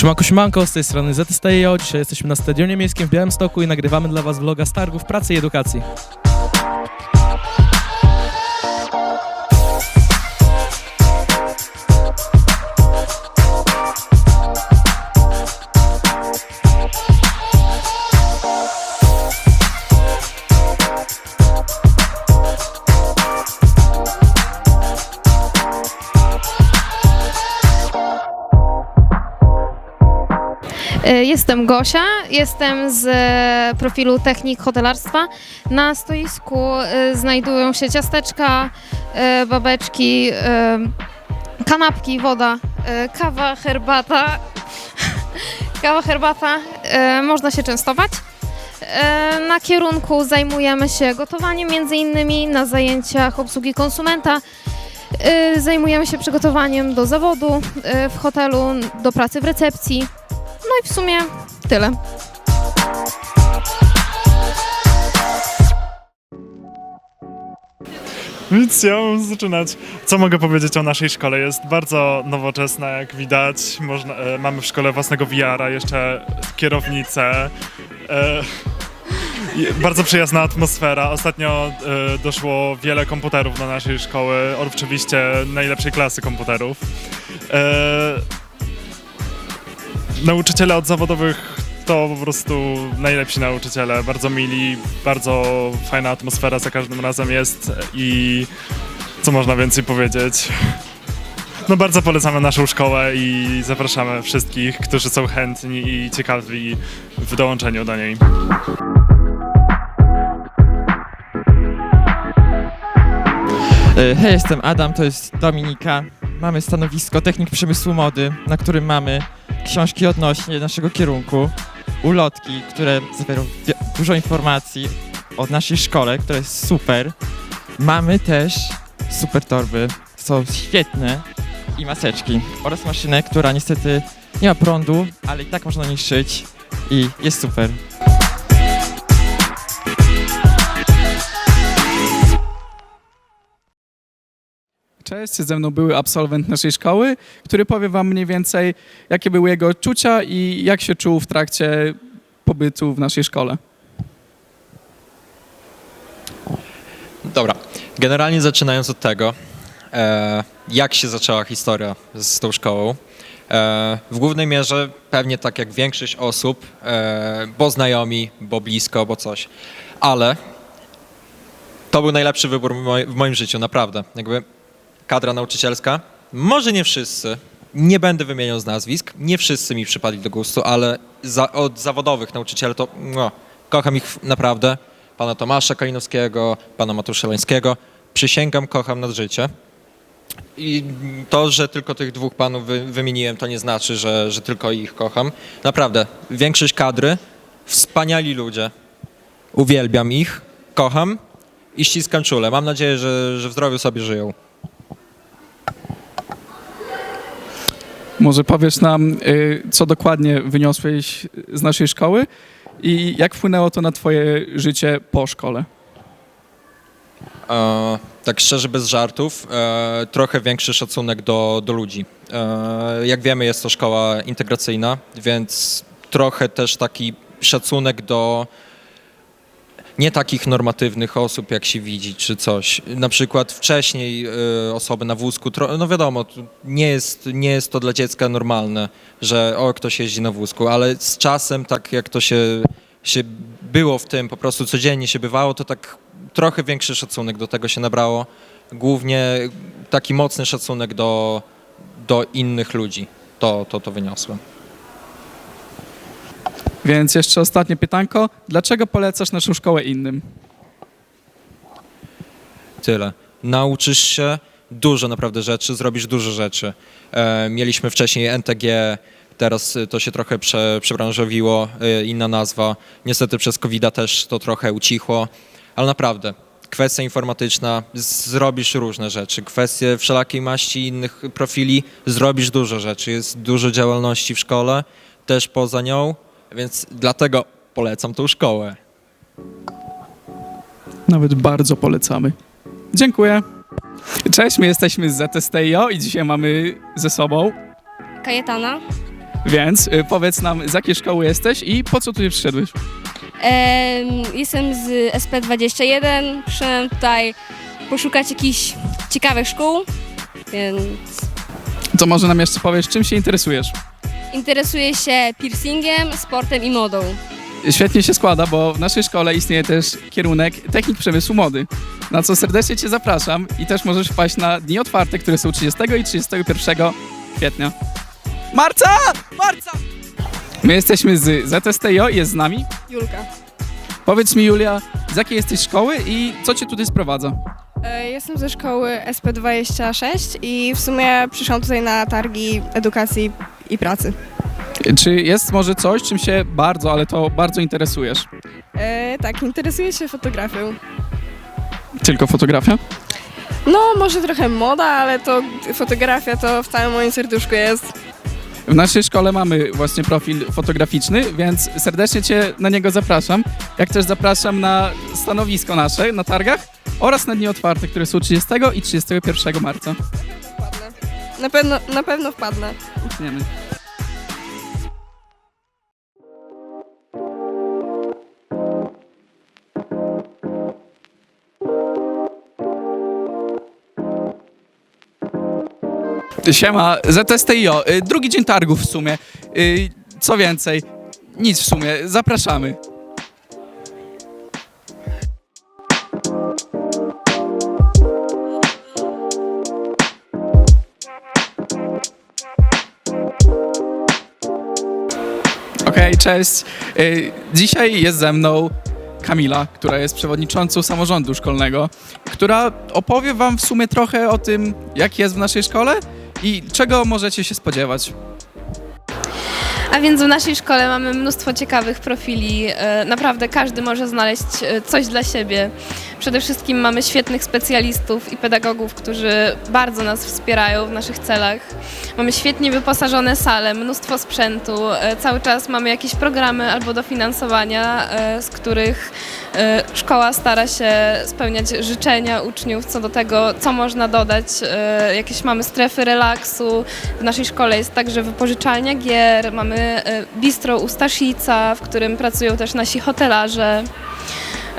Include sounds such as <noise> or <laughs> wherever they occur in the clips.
Siemanko, siemanko, z tej strony ZSTJO. Dzisiaj jesteśmy na Stadionie Miejskim w Białymstoku i nagrywamy dla Was vloga z targów pracy i edukacji. Jestem Gosia, jestem z e, profilu Technik Hotelarstwa. Na stoisku e, znajdują się ciasteczka, e, babeczki, kanapki, woda, kawa, herbata. <laughs> Kawa, herbata, można się częstować. Na kierunku zajmujemy się gotowaniem między innymi na zajęciach obsługi konsumenta. Zajmujemy się przygotowaniem do zawodu w hotelu, do pracy w recepcji. No i w sumie tyle. Więc ja mam zaczynać. Co mogę powiedzieć o naszej szkole? Jest bardzo nowoczesna, jak widać. Można, e, mamy w szkole własnego VR-a, jeszcze kierownicę. E, bardzo przyjazna atmosfera. Ostatnio e, doszło wiele komputerów do naszej szkoły. Oczywiście najlepszej klasy komputerów. E, nauczyciele od zawodowych to po prostu najlepsi nauczyciele, bardzo mili, bardzo fajna atmosfera za każdym razem jest i co można więcej powiedzieć. No bardzo polecamy naszą szkołę i zapraszamy wszystkich, którzy są chętni i ciekawi w dołączeniu do niej. E, Hej, jestem Adam, to jest Dominika. Mamy stanowisko Technik Przemysłu Mody, na którym mamy książki odnośnie naszego kierunku, ulotki, które zawierają wi- dużo informacji o naszej szkole, która jest super. Mamy też super torby, są świetne i maseczki oraz maszynę, która niestety nie ma prądu, ale i tak można szyć i jest super. Cześć, ze mną były absolwent naszej szkoły, który powie wam mniej więcej, jakie były jego odczucia i jak się czuł w trakcie pobytu w naszej szkole. Dobra, generalnie zaczynając od tego, e, jak się zaczęła historia z tą szkołą. E, w głównej mierze pewnie tak jak większość osób, e, bo znajomi, bo blisko, bo coś. Ale to był najlepszy wybór w, moim życiu, naprawdę. Jakby kadra nauczycielska, może nie wszyscy, nie będę wymieniał z nazwisk, nie wszyscy mi przypadli do gustu, ale za, od zawodowych nauczycieli to no, kocham ich naprawdę. Pana Tomasza Kalinowskiego, pana Mateusza Lańskiego. Przysięgam, kocham nad życie. I to, że tylko tych dwóch panów wy, wymieniłem, to nie znaczy, że, że tylko ich kocham. Naprawdę, większość kadry, wspaniali ludzie. Uwielbiam ich, kocham i ściskam czule. Mam nadzieję, że, że w zdrowiu sobie żyją. Może powiesz nam, y, co dokładnie wyniosłeś z naszej szkoły i jak wpłynęło to na twoje życie po szkole? E, tak szczerze, bez żartów, e, trochę większy szacunek do, do ludzi. E, jak wiemy, jest to szkoła integracyjna, więc trochę też taki szacunek do nie takich normatywnych osób, jak się widzi, czy coś. Na przykład wcześniej e, osoby na wózku, no wiadomo, nie jest, nie jest to dla dziecka normalne, że o, ktoś jeździ na wózku, ale z czasem, tak jak to się, się było w tym, po prostu codziennie się bywało, to tak trochę większy szacunek do tego się nabrało. Głównie taki mocny szacunek do, do innych ludzi. To, to, to wyniosłem. Więc jeszcze ostatnie pytanko. Dlaczego polecasz naszą szkołę innym? Tyle. Nauczysz się dużo naprawdę rzeczy, zrobisz dużo rzeczy. E, mieliśmy wcześniej NTG, teraz to się trochę prze, przebranżowiło, y, inna nazwa. Niestety przez covid też to trochę ucichło, ale naprawdę. Kwestia informatyczna, zrobisz różne rzeczy. Kwestie wszelakiej maści innych profili, zrobisz dużo rzeczy. Jest dużo działalności w szkole, też poza nią, więc dlatego polecam tą szkołę. Nawet bardzo polecamy. Dziękuję. Cześć, my jesteśmy z ZSTIO i dzisiaj mamy ze sobą Kajetana. Więc y, powiedz nam, z jakiej szkoły jesteś i po co tutaj przyszedłeś? Em, jestem z SP21. Przyszedłem tutaj poszukać jakichś ciekawych szkół, więc To może nam jeszcze powiesz, czym się interesujesz? Interesuję się piercingiem, sportem i modą. Świetnie się składa, bo w naszej szkole istnieje też kierunek technik przemysłu mody, na co serdecznie Cię zapraszam i też możesz wpaść na dni otwarte, które są 30 i 31 kwietnia. Marca! Marca! My jesteśmy z ZSTIO i jest z nami. Julka. Powiedz mi, Julia, z jakiej jesteś szkoły i co Cię tutaj sprowadza? E, Jestem ze szkoły SP26 i w sumie przyszłam tutaj na targi edukacji i pracy. Czy jest może coś, czym się bardzo, ale to bardzo interesujesz? E, tak, interesuję się fotografią. Tylko fotografia? No, może trochę moda, ale to fotografia to w całym moim serduszku jest. W naszej szkole mamy właśnie profil fotograficzny, więc serdecznie Cię na niego zapraszam. Jak też zapraszam na stanowisko nasze na targach oraz na dni otwarte, które są 30 i 31 marca. Na pewno, na pewno wpadnę. Wiemy. Siema, ZSTIO. Y, Drugi dzień targów w sumie. Y, Co więcej, nic w sumie. Zapraszamy. Okej, cześć. Y, Dzisiaj jest ze mną Kamila, która jest przewodniczącą samorządu szkolnego, która opowie wam w sumie trochę o tym, jak jest w naszej szkole i czego możecie się spodziewać. A więc w naszej szkole mamy mnóstwo ciekawych profili. E, Naprawdę każdy może znaleźć e, coś dla siebie. Przede wszystkim mamy świetnych specjalistów i pedagogów, którzy bardzo nas wspierają w naszych celach. Mamy świetnie wyposażone sale, mnóstwo sprzętu. e, Cały czas mamy jakieś programy albo dofinansowania, e, z których e, szkoła stara się spełniać życzenia uczniów co do tego, co można dodać. Jakieś mamy strefy relaksu. W naszej szkole jest także wypożyczalnia gier, mamy bistro u Staszica, w którym pracują też nasi hotelarze.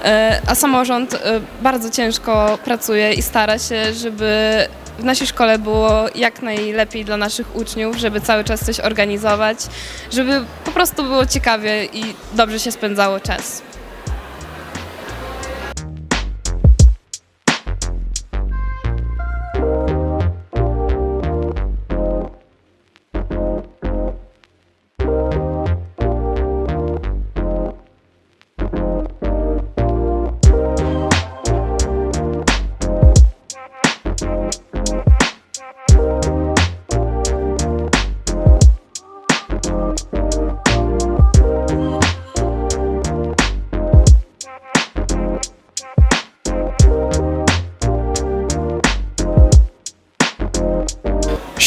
E, A samorząd e, bardzo ciężko pracuje i stara się, żeby w naszej szkole było jak najlepiej dla naszych uczniów, żeby cały czas coś organizować, żeby po prostu było ciekawie i dobrze się spędzało czas.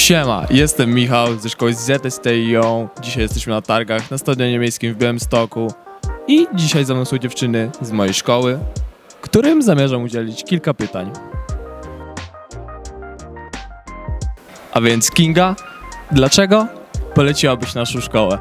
Siema, jestem Michał ze szkoły ZSTIO. Dzisiaj jesteśmy na targach na Stadionie Miejskim w Białymstoku. I dzisiaj ze mną są dziewczyny z mojej szkoły, którym zamierzam udzielić kilka pytań. A więc Kinga, dlaczego poleciłabyś naszą szkołę?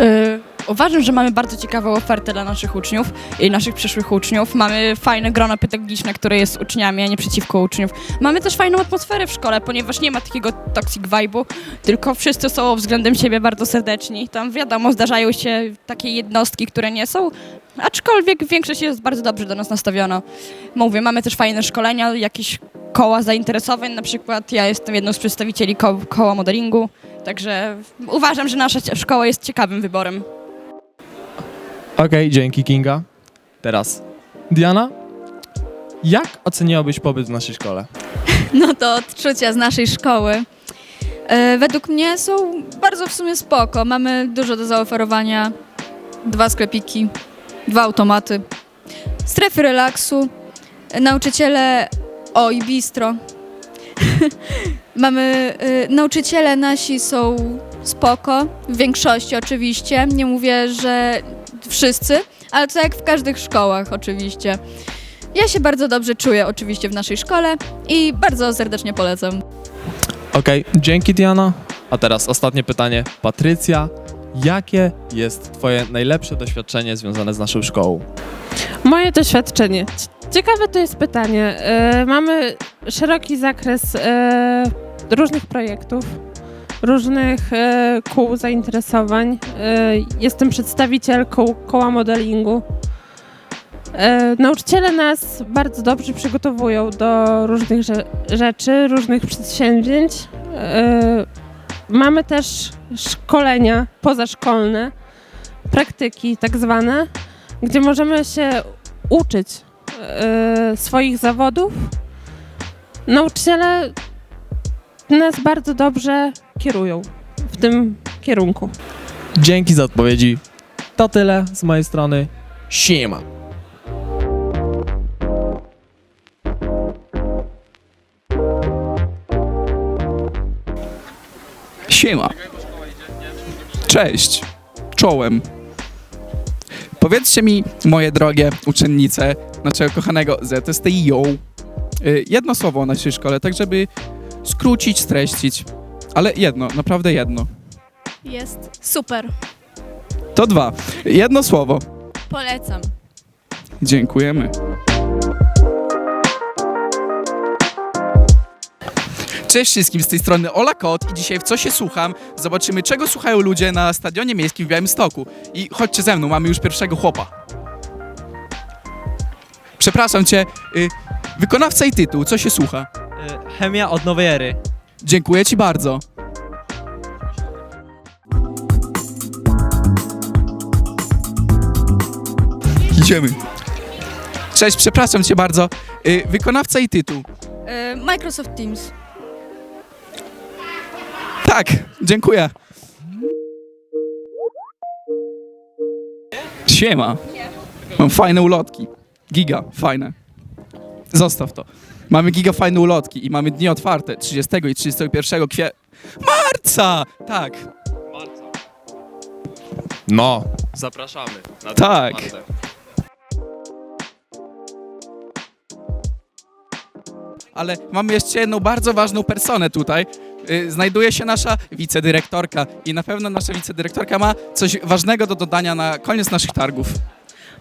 Y, Uważam, że mamy bardzo ciekawą ofertę dla naszych uczniów i naszych przyszłych uczniów. Mamy fajne grono pedagogiczne, które jest z uczniami, a nie przeciwko uczniów. Mamy też fajną atmosferę w szkole, ponieważ nie ma takiego toxic vibe'u, tylko wszyscy są względem siebie bardzo serdeczni. Tam wiadomo, zdarzają się takie jednostki, które nie są, aczkolwiek większość jest bardzo dobrze do nas nastawiona. Mówię, mamy też fajne szkolenia, jakieś koła zainteresowań, na przykład ja jestem jedną z przedstawicieli ko- koła modelingu, także uważam, że nasza szkoła jest ciekawym wyborem. Okej, dzięki Kinga. Teraz Diana, jak oceniłabyś pobyt w naszej szkole? <laughs> No to odczucia z naszej szkoły. E, według mnie są bardzo w sumie spoko. Mamy dużo do zaoferowania. Dwa sklepiki, dwa automaty, strefy relaksu, e, nauczyciele... O, i bistro. <laughs> Mamy... E, nauczyciele nasi są spoko, w większości oczywiście. Nie mówię, że wszyscy, ale to jak w każdych szkołach oczywiście. Ja się bardzo dobrze czuję oczywiście w naszej szkole i bardzo serdecznie polecam. Okej, dzięki Diana. A teraz ostatnie pytanie. Patrycja, jakie jest Twoje najlepsze doświadczenie związane z naszą szkołą? Moje doświadczenie. Ciekawe to jest pytanie. E, mamy szeroki zakres e, różnych projektów, różnych e, kół zainteresowań. E, jestem przedstawicielką koła modelingu. E, nauczyciele nas bardzo dobrze przygotowują do różnych rze- rzeczy, różnych przedsięwzięć. Mamy też szkolenia pozaszkolne, praktyki tak zwane gdzie możemy się uczyć swoich zawodów. Nauczyciele nas bardzo dobrze kierują w tym kierunku. Dzięki za odpowiedzi. To tyle z mojej strony. Siema. Siema. Cześć. Czołem. Powiedzcie mi, moje drogie uczennice naszego kochanego ZSTIO, y, jedno słowo o naszej szkole, tak żeby skrócić, streścić. Ale jedno, naprawdę jedno. Jest super. To dwa. Jedno słowo. Polecam. Dziękujemy. Cześć wszystkim, z tej strony Ola Kot i dzisiaj w Co się słucham zobaczymy czego słuchają ludzie na Stadionie Miejskim w Białymstoku. I chodźcie ze mną, mamy już pierwszego chłopa. Przepraszam cię, y, wykonawca i tytuł, co się słucha? Chemia od nowej ery. Dziękuję ci bardzo. Idziemy. Cześć, przepraszam cię bardzo. Y, wykonawca i tytuł. E, Microsoft Teams. Tak, dziękuję. Siema. Mam fajne ulotki. Giga, fajne. Zostaw to. Mamy giga fajne ulotki i mamy dni otwarte 30 i 31 kwie... Marca! Tak, No, zapraszamy. Na Tak. ale mamy jeszcze jedną bardzo ważną personę tutaj. Y, Znajduje się nasza wicedyrektorka i na pewno nasza wicedyrektorka ma coś ważnego do dodania na koniec naszych targów.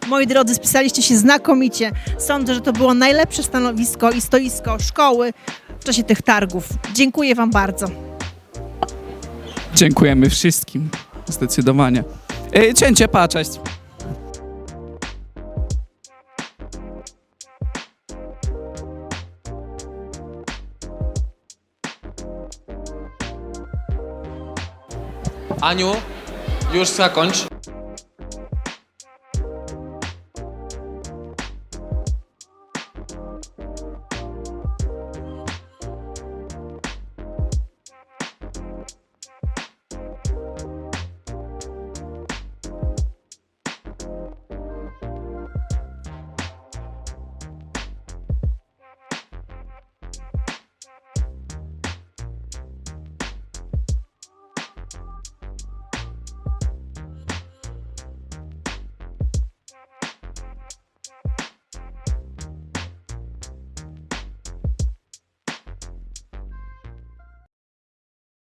Moi drodzy, spisaliście się znakomicie. Sądzę, że to było najlepsze stanowisko i stoisko szkoły w czasie tych targów. Dziękuję Wam bardzo. Dziękujemy wszystkim. Zdecydowanie. Y, Cięcie, pa, cześć. Aniu, już zakończ.